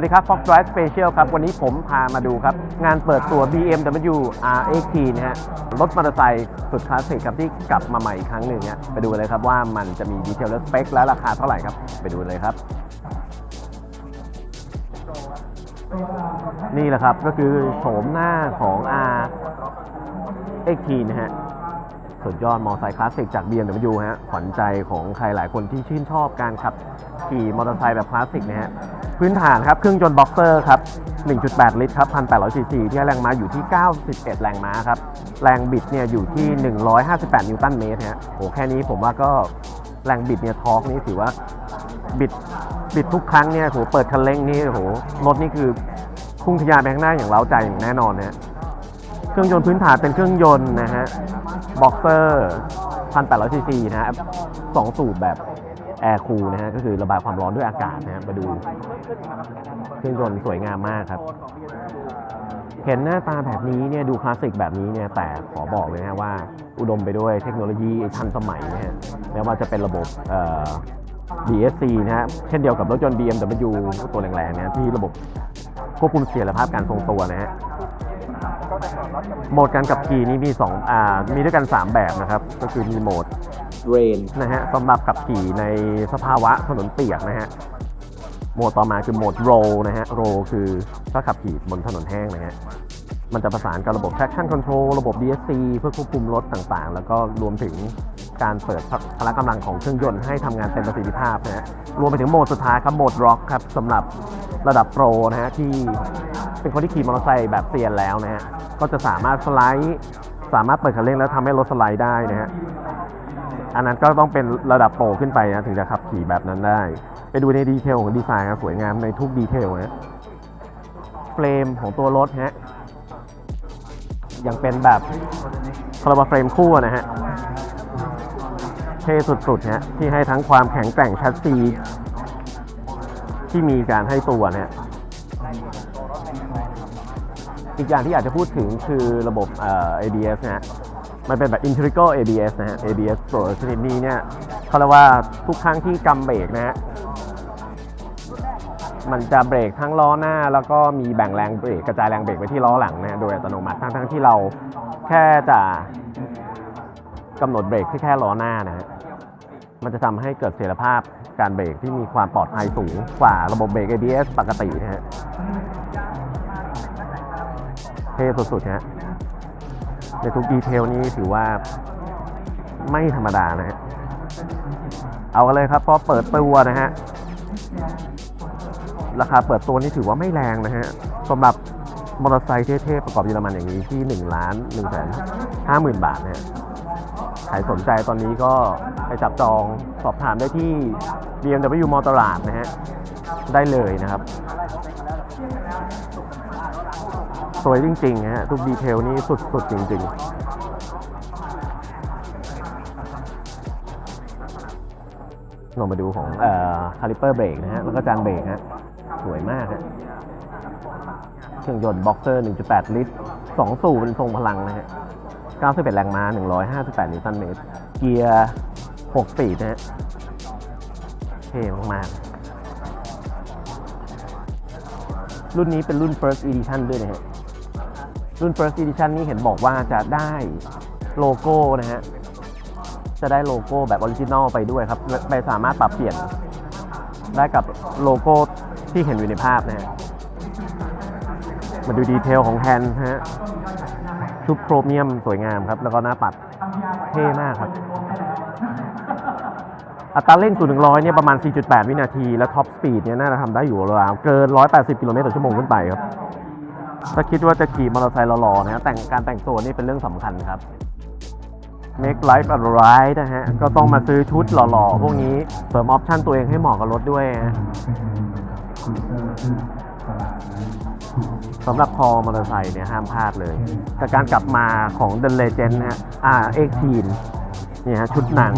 วัสดีครับ Fox Drive Special ครับ วันนี้ผมพามาดูครับ งานเปิดตัว BMW R18 นะฮะ รถมอเตอร์ไซค์สุดคลาสสิกครับ ที่กลับมาใหม่อีกครั้งหนึ่งฮะไปดูเลยครับว่ามันจะมีดีเทลและสเปคและราคาเท่าไหร่ครับ ไปดูเลยครับ นี่แหละครับก็คือโฉมหน้าของ R18 นะฮะสุดยอดมอเตอร์ไซค์คลาสสิกจาก BMW ฮะขวัญใจของใครหลายคนที่ชื่นชอบการขับขี่มอเตอร์ไซค์แบบคลาสสิกนะฮะ พื้นฐานครับเครื่องยนต์บ็อกเซอร์ครับ 1.8 ลิตรครับ 1,800ซีซีที่แรงม้าอยู่ที่ 91 แรงม้าครับ แรงบิดเนี่ยอยู่ที่ 158 นิวตันเมตรฮะโหแค่นี้ผมว่าก็แรงบิดเนี่ยทอร์กนี่ถือว่าบิดบิดทุกครั้งเนี่ยโหเปิดคันเร่งนี่โหรถนี่คือพุ่งทะยานไปข้างหน้าอย่างเล้าใจอย่างแน่นอนนะฮะเครื่องยนต์พื้นฐานเป็นเครื่องยนต์นะฮะบ็อกเซอร์1,800ซีซีนะฮะสองสูบแบบ แอร์คูลนะฮะก็คือระบายความร้อนด้วยอากาศนะฮะมาดูเครื่องยนต์สวยงามมากครับ เห็นหน้าตาแบบนี้เนี่ยดูคลาสสิกแบบนี้เนี่ยแต่ขอบอกเลยนะว่า อุดมไปด้วยเทคโนโลยีทันสมัยนะฮะไม่ว่าจะเป็นระบบ DSC นะฮะเช่นเดียวกับรถยนต์ BMW ตัวแรงๆนะที่ระบบควบคุมเสถียรภาพการทรงตัวนะฮะ โหมดการขับขี่นี่มี2อ่ามีด้วยกัน 3 แบบนะครับ ก็คือมีโหมด Rain นะฮะสำหรับขับขี่ในสภาวะถนนเปียกนะฮะโหมดต่อมาคือโหมด Roll นะฮะ Roll คือถ้าขับขี่บนถนนแห้งนะฮะมันจะประสานกับระบบ traction control ระบบ DSC เพื่อควบคุมรถต่างๆ แล้วก็รวมถึงการเปิดพละกำลังของเครื่องยนต์ให้ทำงานเต็มประสิทธิภาพนะฮะรวมไปถึงโหมดสุดท้ายครับโหมด Rock ครับสำหรับ ระดับโปรนะฮะที่เป็นคนที่ขี่มอเตอร์ไซค์แบบเซียนแล้วนะฮะก็จะสามารถสไลด์สามารถเปิดคันเร่งแล้วทำให้รถสไลด์ได้นะฮะอันนั้นก็ต้องเป็นระดับโปรขึ้นไปนะถึงจะขับขี่แบบนั้นได้ ไปดูในดีเทลของดีไซน์ครับสวยงามในทุกดีเทลนะเฟรมของตัวรถฮะยังเป็นแบบคาราบาเฟรมคู่นะฮะเท่สุดๆฮะที่ให้ทั้งความแข็งแกร่งชัดซี ที่มีการให้ตัวเนะฮะอีกอย่างที่อยากจะพูดถึงคือระบบเอ่อ ABS นะฮะมันเป็นแบบ integral ABS นะฮะ ABS ตัวชนิดนี้เนี่ยเขาเรียกว่าทุกครั้งที่กำเบรกนะฮะมันจะเบรกทั้งล้อหน้า แล้วก็มีแบ่งแรงเบรกกระจายแรงเบรกไปที่ล้อหลังนะฮะโดยอัตโนมัติทั้งทั้งๆที่เราแค่จะกำหนดเบรกที่แค่ล้อหน้านะฮะมันจะทำให้เกิดเสถียรภาพ การเบรกที่มีความปลอดภัยสูงกว่าระบบเบรก ABS ปกตินะฮะเท่สุดๆฮะในทุกดีเทลนี้ถือว่าไม่ธรรมดานะฮะเอากันเลยครับพอเปิดตัวนะฮะราคาเปิดตัวนี่ถือว่าไม่แรงนะฮะสำหรับมอเตอร์ไซค์เท่ๆประกอบเยอรมันอย่างนี้ที่1ล้าน1แสน5หมื่นบาทนะฮะใครสนใจตอนนี้ก็ไปจับจองสอบถามได้ที่ BMW มอเตอร์ลาดนะฮะ ได้เลยนะครับ สวยจริงๆฮะทุกดีเทลนี่สุดๆจริง ๆลองมาดูของเอ่อคาลิเปอร์เบรกนะฮะ แล้วก็จานเบรกฮะ สวยมากฮะ เครื่องยนต์บ็อกเซอร์ 1.8 ลิตร 2 สูบเป็นทรงพลังนะฮะ 91 แรงม้า 158 นิวตันเมตร เกียร์ 6 ปีดนะฮะ ท่มากๆ รุ่นนี้เป็นรุ่น First Edition ด้วยนะฮะ รุ่น First Edition นี่เห็นบอกว่าจะได้โลโก้นะฮะ จะได้โลโก้แบบออริจินอลไปด้วยครับ ไปสามารถปรับเปลี่ยนได้กับโลโก้ที่เห็นอยู่ในภาพนะฮะ มาดูดีเทลของแฮนด์นะฮะชุบโครเมียมสวยงามครับ แล้วก็หน้าปัดเท่มากครับ อัตราเร่ง0ูนย์ถึงร้อยเนี่ยประมาณ 4.8 วินาที และท็อปสปีดเนี่ยน่าจะทำได้อยู่ราวๆเกิน 180 กิโลเมตรต่อชั่วโมงขึ้นไปครับ ถ้าคิดว่าจะขี่มอเตอร์ไซค์หล่อๆนะฮะแต่งการแต่งตัวนี่เป็นเรื่องสำคัญครับ make life a ride นะฮะ ก็ต้องมาซื้อชุดหล่อๆ พวกนี้เสริมออปชั่นตัวเองให้เหมาะกับรถด้วยฮะสำหรับคอมอเตอร์ไซค์เนี่ยห้ามพลาดเลย แต่การกลับมาของ The Legend นะฮะ R18 เนี่ยฮะชุดหนัง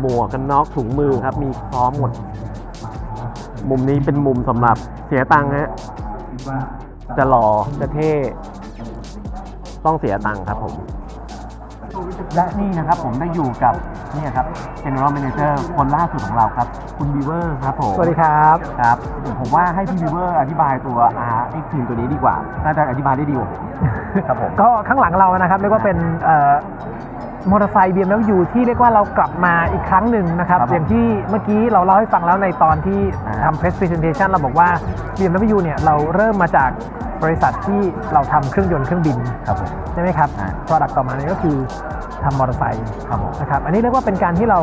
หมวกกันน็อกถุงมือครับ มีพร้อมหมด มุมนี้เป็นมุมสำหรับเสียตังค์ฮะจะหล่อจะเท่ ต้องเสียตังค์ครับผม และนี่นะครับผมได้อยู่กับนี่ครับ General Manager คนล่าสุดของเราครับ คุณบีเวอร์ครับผมสวัสดีครับครับ ผมว่าให้พี่บีเวอร์อธิบายตัว RX ทีมตัวนี้ดีกว่า น่าจะอธิบายได้ดีกว่าผม ครับผม ก็ข้างหลังเรานะครับเรียกว่าเป็นเอ่อ มอเตอร์ไซค์ BMW ที่เรียกว่าเรากลับมาอีกครั้งหนึ่งนะครับ ครับผมอย่างที่เมื่อกี้เราเล่าให้ฟังแล้วในตอนที่อ่า ทำ press presentation เราบอกว่า BMW เนี่ยเราเริ่มมาจากบริษัทที่เราทำเครื่องยนต์เครื่องบิน ครับผม ใช่ไหมครับ อ่า product ต่อมาเนี่ยก็คือทำมอเตอร์ไซค์ครับผม นะครับ อันนี้เรียกว่าเป็นการที่เรา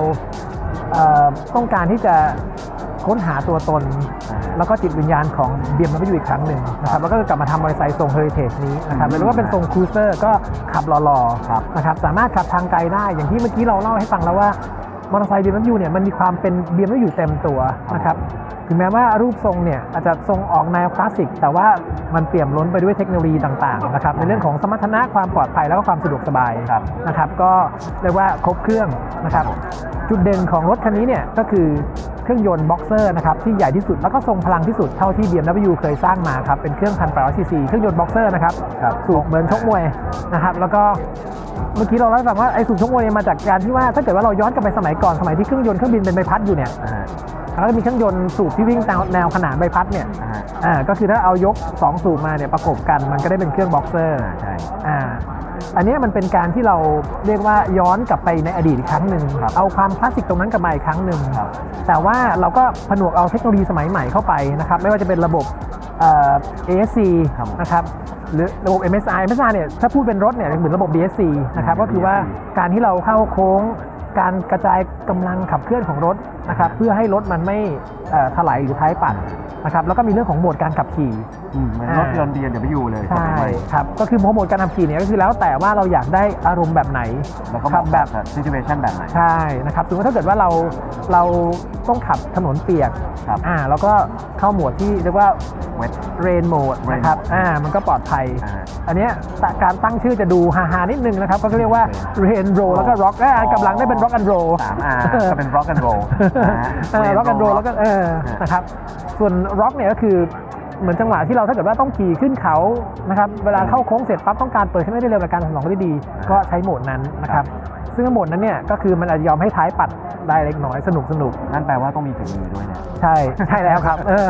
เอ่อต้องการที่จะค้นหาตัวตนอ่า แล้วก็จิตวิญญาณของ BMW อีกครั้งหนึ่งนะครับแล้วก็กลับมาทำมอเตอร์ไซค์ทรง Heritage นี้นะครับอืมเรียกว่าเป็นทรงครูเซอร์ก็ขับหล่อครับๆนะครับสามารถขับทางไกลได้อย่างที่เมื่อกี้เราเล่าให้ฟังแล้วว่า มอเตอร์ไซค์ BMW เนี่ยมันมีความเป็น BMW เต็มตัวนะครับถึงแม้ว่ารูปทรงเนี่ยอาจจะทรงออกแนวคลาสสิก แต่ว่ามันเปี่ยมล้นไปด้วยเทคโนโลยีต่างๆนะครับในเรื่องของสมรรถนะความปลอดภัยแล้วก็ความสะดวกสบายครับนะครับก็เรียกว่าครบเครื่องนะครับจุดเด่นของรถคันนี้เนี่ยก็คือเครื่องยนต์บ็อกเซอร์นะครับที่ใหญ่ที่สุดแล้วก็ทรงพลังที่สุดเท่าที่ BMW เคยสร้างมาครับเป็นเครื่อง1,800ซีซีเครื่องยนต์บ็อกเซอร์นะครับครับสูบเหมือนชกมวยนะครับแล้วก็เมื่อกี้เราเล่าให้ฟังว่าไอ้สูบชกมวยเนี่ยมาจากการที่ว่าถ้าเกิดว่าเราย้อนกลับไปสมัยก่อนสมัยที่เครื่องยนต์เครื่องบินเป็นใบพัดอยู่เนี่ยอ่าแล้วก็มีเครื่องยนต์สูบที่วิ่งตามแนวขนานใบพัดเนี่ยอ่าอ่าก็คือถ้าเอายกสองสูบมาเนี่ยประกบกันมันก็ได้เป็นเครื่องบ็อกเซอร์ใช่อ่าอันเนี้ยมันเป็นการที่เราเรียกว่าย้อนกลับไปในอดีตอีกครั้งหนึ่งครับเอาความคลาสสิกตรงนั้นกลับมาอีกครั้งหนึ่งครับแต่ว่าเราก็ผนวกเอาเทคโนโลยีสมัยใหม่เข้าไปนะครับไม่ว่าจะเป็นระบบเอ่อ ASC ครับนะครับหรือระบบ MSI MSI เนี่ยถ้าพูดเป็นรถเนี่ยเหมือนระบบ DSC นะครับอืมก็คือว่าการที่เราเข้าโค้ง การกระจายกำลังขับเคลื่อนของรถนะครับเพื่อให้รถมันไม่เอ่อถลายหรือท้ายปั่นนะครับแล้วก็มีเรื่องของโหมดการขับขี่อืมเหมือนรถยนต์ BMW เลยใช่ไหมครับก็คือโหมดการขับขี่เนี่ยก็คือแล้วแต่ว่าเราอยากได้อารมณ์แบบไหนแล้วก็ขับแบบซิทูเอชันแบบไหนใช่นะครับสมมติถ้าเกิดว่าเราเราต้องขับถนนเปียกครับอ่าแล้วก็เข้าโหมดที่เรียกว่าเวทเรนโหมด Rain นะครับอ่ามันก็ปลอดภัยอ่าอันเนี้ยตะการตั้งชื่อจะดูฮาๆนิดนึงนะครับก็เรียกว่าเรนโรแล้วก็ร็อกอ่ากำลังได้เป็นร็อกแอนด์โรสามอาก็เป็น rock and roll นะฮะร็อกแอนด์โร Rain แล้วก็เออฮะนะครับส่วนร็อกเนี่ยก็คือเหมือนจังหวะที่เราถ้าเกิดว่าต้องขี่ขึ้นเขานะครับเวลาเข้าโค้งเสร็จปั๊บต้องการเปิดขึ้นให้ได้เร็วในการถนนได้ดี ก็ใช้โหมดนั้นนะครับซึ่งโหมดนั้นเนี่ยก็คือมันอาจจะยอมให้ท้ายปัดได้เล็กน้อยสนุกสนุกนั่นแปลว่าต้องมีฝีมือด้วยนะใช่ใช่แล้วครับเออ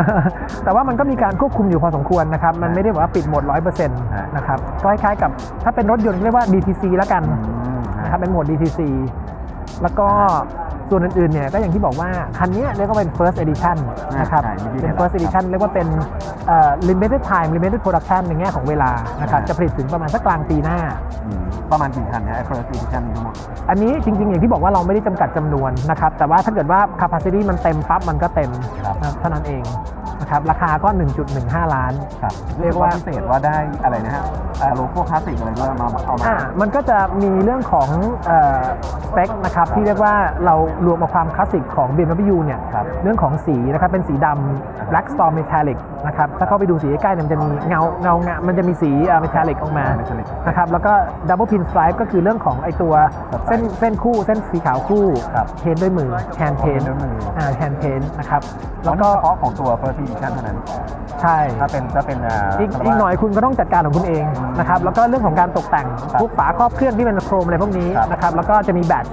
แต่ว่ามันก็มีการควบคุมอยู่พอสมควรนะครับมันไม่ได้แบบว่าปิดหมด100%นฮะนะครับก็คล้ายๆกับถ้าเป็นรถยนต์เรียกว่า DTC แล้วกันอืมนะครับเป็นโหมด DTC แล้วก็ส่วนอื่นๆเนี่ยก็อย่างที่บอกว่า คันนี้เรียกว่าเป็น first edition นะครับใช่ไม่ได้เป็นเห็น first แล้ว edition เรียกว่าเป็นเอ่อ limited time limited production ในแง่ของเวลานะครับฮะจะผลิตถึงประมาณสักกลางปีหน้าอืมประมาณกี่คันนะไอ้ first edition ทั้งหมด อันนี้จริงๆ อย่างที่บอกว่าเราไม่ได้จำกัดจำนวนนะครับ แต่ว่าถ้าเกิดว่า capacity มันเต็มปั๊บมันก็เต็มครับนะเท่านั้นเอง นะครับราคาก็ 1.15 ล้าน ครับเรียกว่าพิเศษว่าได้อะไรนะฮะโลโก้คลาสสิกอะไรด้วยมาเอามา อ่ามันก็จะมีเรื่องของสเปคนะครับที่เรียกว่าเรารวมเอาความคลาสสิกของ BMW เนี่ยครับเรื่องของสีนะครับเป็นสีดำ Black Storm Metallic นะครับถ้าเข้าไปดูสีใกล้ๆเนี่ยมันจะมีเงาเงาเงามันจะมีสีเมทัลลิกออกมา Metallic นะครับแล้วก็ Double Pin Stripe ก็คือเรื่องของไอตัวเส้นเส้นคู่เส้นสีขาวคู่ครับเทนด้วยมือแฮนด์เทนเทนด้วยมือ อ่าแฮนด์เทนนะครับแล้แล้ววก็ก็ เฉพาะของตัว first edition เท่านั้น ใช่ถ้าเป็นถ้าเป็นอ่าอีกคำว่าอีกหน่อยคุณก็ต้องจัดการของคุณเองอืมนะครับแล้วก็เรื่องของการตกแต่งครับพวกฝาครอบเครื่องที่เป็นโครมอะไรพวกนี้ครับนะครับแล้วก็จะมีแบต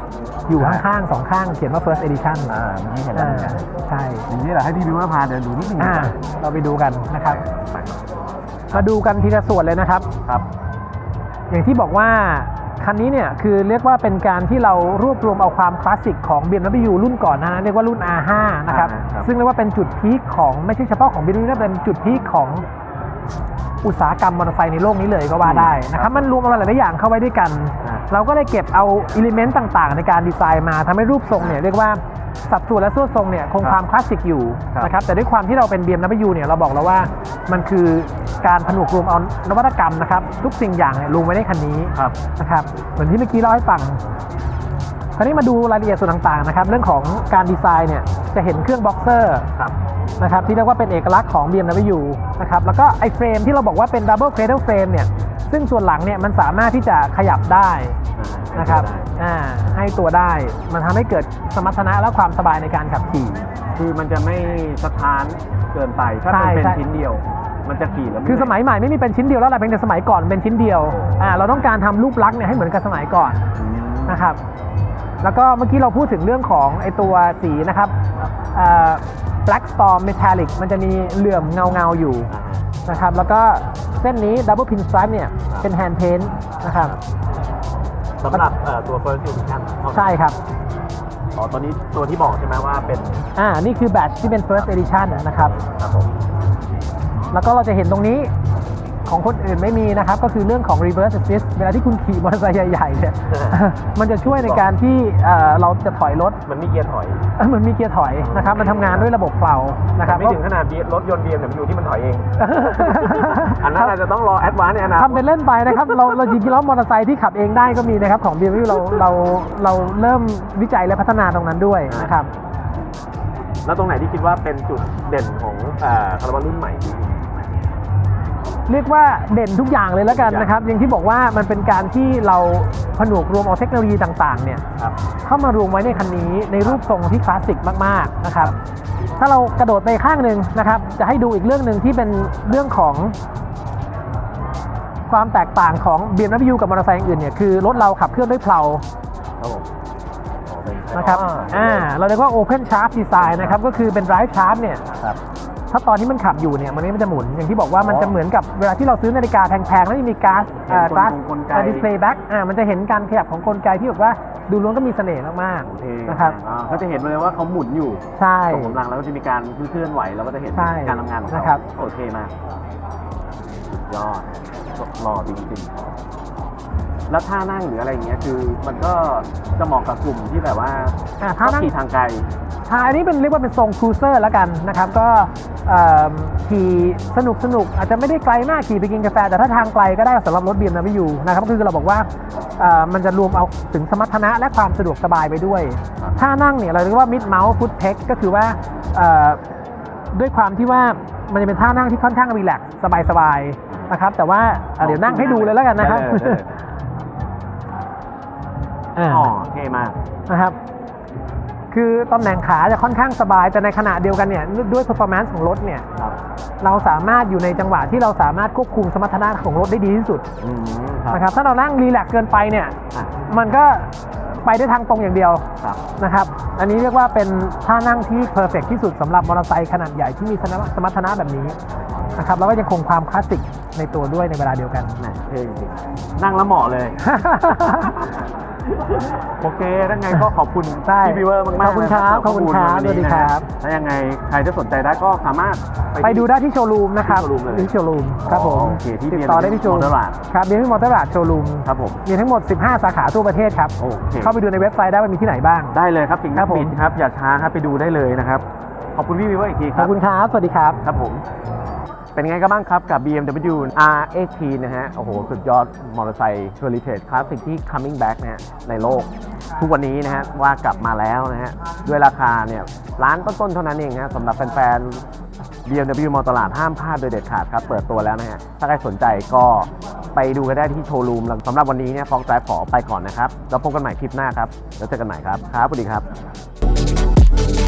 อยู่อ่าข้างๆสองข้างเขียนว่า first edition อ่าเมื่อกี้เห็นแล้วอ่าเหมือนกันใช่อย่างนี้แหละให้พี่บิวมาพาเดินดูนิดนึงอ่านะเราไปดูกันนะครับมาดูกันทีละส่วนเลยนะครับครับ อย่างที่บอกว่า คันนี้เนี่ยคือเรียกว่าเป็นการที่เรารวบรวมเอาความคลาสสิกของ BMW รุ่นก่อนหนานั้นเรียกว่ารุ่น R5 นะครับอ่าครับ ซึ่งเรียกว่าเป็นจุดพีคของไม่ใช่เฉพาะของ BMW นะเป็นจุดพีคของอุตสาหกรรมมอเตอร์ไซค์ในโลกนี้เลยก็ว่าได้นะครับมันรวมอะไรหลายๆอย่างเข้าไว้ด้วยกัน อ่า เราก็ได้เก็บเอาอิเลเมนต์ต่างๆ ในการดีไซน์มาทำให้รูปทรงเนี่ยเรียกว่า สัดส่วนและส่วนทรงเนี่ยคงความคลาสสิกอยู่ครับนะครับแต่ด้วยความที่เราเป็น BMW เนี่ยเราบอกแล้วว่ามันคือการผนวกรวมเอานวัตกรรมนะครับทุกสิ่งอย่างเนี่ยรวมไว้ในคันนี้ครับนะครับเหมือนที่เมื่อกี้เล่าให้ฟังคราวนี้มาดูรายละเอียดส่วนต่างๆนะครับเรื่องของการดีไซน์เนี่ยจะเห็นเครื่องบ็อกเซอร์ครับนะครับที่เรียกว่าเป็นเอกลักษณ์ของ BMW นะครับแล้วก็ไอ้เฟรมที่เราบอกว่าเป็น Double Cradle Frame เนี่ยซึ่งส่วนหลังเนี่ยมันสามารถที่จะขยับได้นะครับอ่า ให้ตัวได้ มันทำให้เกิดสมรรถนะและความสบายในการขับขี่คือมันจะไม่สะท้านเกินไปถ้าใช่มันเป็นใช่ชิ้นเดียว มันจะขี่แล้วคือสมัยใหม่ไม่มีเป็นชิ้นเดียวแล้วแหละเป็นแต่สมัยก่อนเป็นชิ้นเดียวอ่าเราต้องการทำรูปลักษณ์เนี่ยให้เหมือนกับสมัยก่อนอืมนะครับ แล้วก็เมื่อกี้เราพูดถึงเรื่องของไอตัวสีนะครับเอ่อ black storm metallic มันจะมีเหลื่อมเงาเงาๆอยู่อ่าฮะนะครับ แล้วก็เส้นนี้ double pin stripe เนี่ยเป็น hand paint นะครับ สำหรับเอ่อตัว first edition เท่านั้นใช่ครับ อ๋อตัวนี้ตัวที่บอกใช่ไหมว่าเป็นอ่า นี่คือ batch ที่เป็น first edition นะครับ ครับผม แล้วก็เราจะเห็นตรงนี้ ของคนอื่นไม่มีนะครับ ก็คือเรื่องของ reverse assist เวลาที่คุณขี่มอเตอร์ไซค์ใหญ่ๆเนี่ยมันจะช่วยในการที่เอ่อเราจะถอยรถมันมีเกียร์ถอยเหมือนมีเกียร์ถอยนะครับ มันทำงานด้วยระบบเปล่านะครับไม่ถึงขนาด BM รถยนต์ BMW ที่มันถอยเอง อันนั้นครับอาจจะต้องรอแอดวานซ์ในอนาคตทำเป็นเล่นไปนะครับเราเราจริงๆแล้วมอเตอร์ไซค์ที่ขับเองได้ก็มีนะครับของ BMW เราเราเราเริ่มวิจัยและพัฒนาตรงนั้นด้วยนะครับแล้วตรงไหนที่คิดว่าเป็นจุดเด่นของเอ่อคาร์บอนรุ่นใหม่ดี เรียกว่าเด่นทุกอย่างเลยแล้วกันนะครับ อย่างที่บอกว่ามันเป็นการที่เราผนวกรวมเอาเทคโนโลยีต่างๆเนี่ยครับ เข้ามารวมไว้ในคันนี้ในรูปทรงที่คลาสสิกมากๆนะครับ ถ้าเรากระโดดไปข้างหนึ่งนะครับ จะให้ดูอีกเรื่องหนึ่งที่เป็นเรื่องของ ความแตกต่างของ BMW กับมอเตอร์ไซค์อื่นเนี่ยคือรถเราขับเคลื่อนด้วยเพลา ครับผมอ๋อเป็นนะครับ อ่า เราเรียกว่า Open Shaft Design นะครับ ก็คือเป็น Drive Shaft เนี่ย ครับ ถ้าตอนที่มันขับอยู่เนี่ยมันไม่มันจะหมุนอย่างที่บอกว่ามันอ๋อจะเหมือนกับเวลาที่เราซื้อนาฬิกาแพงๆแล้วจะมีก๊าซเห็นก๊าซกลไกดิสเพลย์แบ็กอ่ามันจะเห็นการขยับของกลไกที่แบบว่าดูล้วนก็มีเสน่ห์มากโอเคๆนะครับอ่าก็จะเห็นเลยว่าเขาหมุนอยู่ใช่ส่งกำลังแล้วก็จะมีการเคลื่อนไหวแล้วก็จะเห็นใช่การทำงานของเขานะครับโอเคมากสุดยอดหล่อจริงๆ แล้วท่านั่งหรืออะไรอย่างเงี้ยคือ มันก็จะเหมาะกับกลุ่มที่แบบว่าอ่าถ้านั่งขี่ทางไกลใช่ อันนี้เป็นเรียกว่าเป็นทรงครูเซอร์แล้วกันนะครับก็เอิ่มขี่สนุกสนุกอาจจะไม่ได้ไกลมากขี่ไปกินกาแฟ แต่ถ้าทางไกลก็ได้สำหรับรถ BMW นะครับก็คือเราบอกว่าเอ่อมันจะรวมเอาถึงสมรรถนะและความสะดวกสบายไปด้วยครับถ้านั่งเนี่ยเราเรียกว่า mid mount foot peg ก็คือว่าเอ่อด้วยความที่ว่ามันจะเป็นท่านั่งที่ค่อนข้างรีแลกซ์สบายๆนะครับ แต่ว่าอะเดี๋ยวนั่งให้ดูเลยแล้วกันนะครับได้เลยได้เลยอ่าอ๋อเท่มากนะครับ คือตำแหน่งขาจะค่อนข้างสบาย แต่ในขณะเดียวกันเนี่ยด้วย performance ของรถเนี่ยครับเราสามารถอยู่ในจังหวะที่เราสามารถควบคุมสมรรถนะของรถได้ดีที่สุดอืมครับนะครับถ้าเรานั่งรีแลกซ์เกินไปเนี่ยอะ มันก็ไปได้ทางตรงอย่างเดียวครับ นะครับอันนี้เรียกว่าเป็นท่านั่งที่เพอร์เฟกที่สุดสำหรับมอเตอร์ไซค์ขนาดใหญ่ที่มีสมรรถนะแบบนี้นะครับแล้วก็ยังคงความคลาสสิกในตัวด้วยในเวลาเดียวกัน แหมเท่จริงๆนั่งแล้วเหมาะเลย โอเคถ้าไงก็ขอบคุณใช่พี่บิวเวอร์มากๆขอบคุณครับนะขอบคุณครับข้อมูลนนี้สวัสดีครับนะถ้ายังไงใครที่สนใจได้ก็สามารถไปดูได้ที่โชว์รูมนะครับที่โชว์รูมเลยที่โชว์รูมครับผมอ๋อโอเคที่ติดต่อได้ที่โชว์รูม Motor Rad ครับเบียร์มอเตอร์ราดโชว์รูมครับผมมีทั้งหมด 15 สาขาทั่วประเทศครับโอเคเข้าไปดูในเว็บไซต์ได้ว่ามีที่ไหนบ้างได้เลยครับสิ่งครันับกผมบินครับอย่าช้าครับไปดูได้เลยนะครับขอบคุณพี่วิวเวอร์อีกทีคขรัอบคุณครับสวัสดีครับครับผม เป็นไงกันบ้างครับกับ BMW R18 นะฮะ โอ้โห สุดยอดมอเตอร์ไซค์เชอร์ลิเทสคลาสสิกที่ coming back นะฮะ ในโลก ทุกวันนี้นะฮะ ว่ากลับมาแล้วนะฮะ ด้วยราคาเนี่ยล้านต้นๆเท่านั้นเองฮะสำหรับแฟนๆ BMW มอเตอร์ลาดห้ามพลาดโดยเด็ดขาดครับ เปิดตัวแล้วนะฮะ ถ้าใครสนใจก็ไปดูกันได้ที่โชว์รูมสำหรับวันนี้เนี่ยฟองไดรฟ์ขอไปก่อนนะครับ แล้วพบกันใหม่คลิปหน้าครับ แล้วเจอกันใหม่ครับ ครับสวัสดีครับ